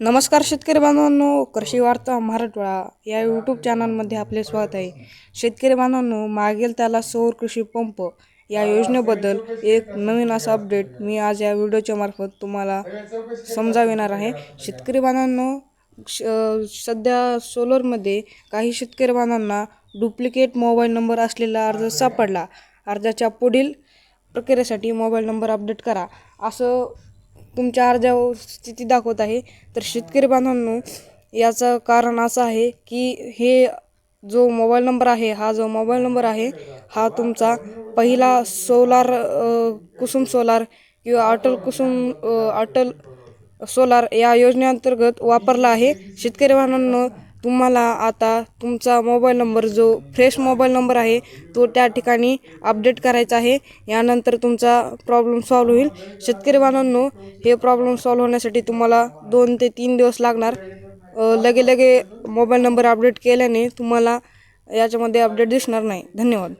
नमस्कार शेतकरी बांधवांनो कृषी वार्ता मराठवाडा या यूट्यूब चॅनलमध्ये आपले स्वागत आहे. शेतकरी बांधवांनो मागेल त्याला सौर कृषी पंप या योजनेबद्दल एक नवीन असा अपडेट मी आज या व्हिडिओच्या मार्फत तुम्हाला समजाविणार आहे. शेतकरी बांधवांनो श सध्या सोलरमध्ये काही शेतकरी बांधवांना डुप्लिकेट मोबाईल नंबर असलेला अर्ज सापडला. अर्जाच्या पुढील प्रक्रियेसाठी मोबाईल नंबर अपडेट करा. असं तुमच्या अर्ध्या स्थिती दाखवत आहे. तर शेतकरी बांधवांनो याचं कारण असं आहे की हे जो मोबाईल नंबर आहे हा जो मोबाईल नंबर आहे हा तुमचा पहिला सोलार कुसुम सोलार किंवा अटल कुसुम अटल सोलार या योजनेअंतर्गत वापरला आहे. शेतकरी बांधवांनो तुम्हाला आता तुमचा मोबाईल नंबर जो फ्रेश मोबाईल नंबर आहे तो त्या ठिकाणी अपडेट करायचा आहे. यानंतर तुमचा प्रॉब्लेम सॉल्व होईल. शेतकरी बांधवांनो हे प्रॉब्लेम सॉल्व होण्यासाठी तुम्हाला दोन ते तीन दिवस लागणार. लगे लगे मोबाईल नंबर अपडेट केल्याने तुम्हाला याच्यामध्ये अपडेट दिसणार नाही. धन्यवाद.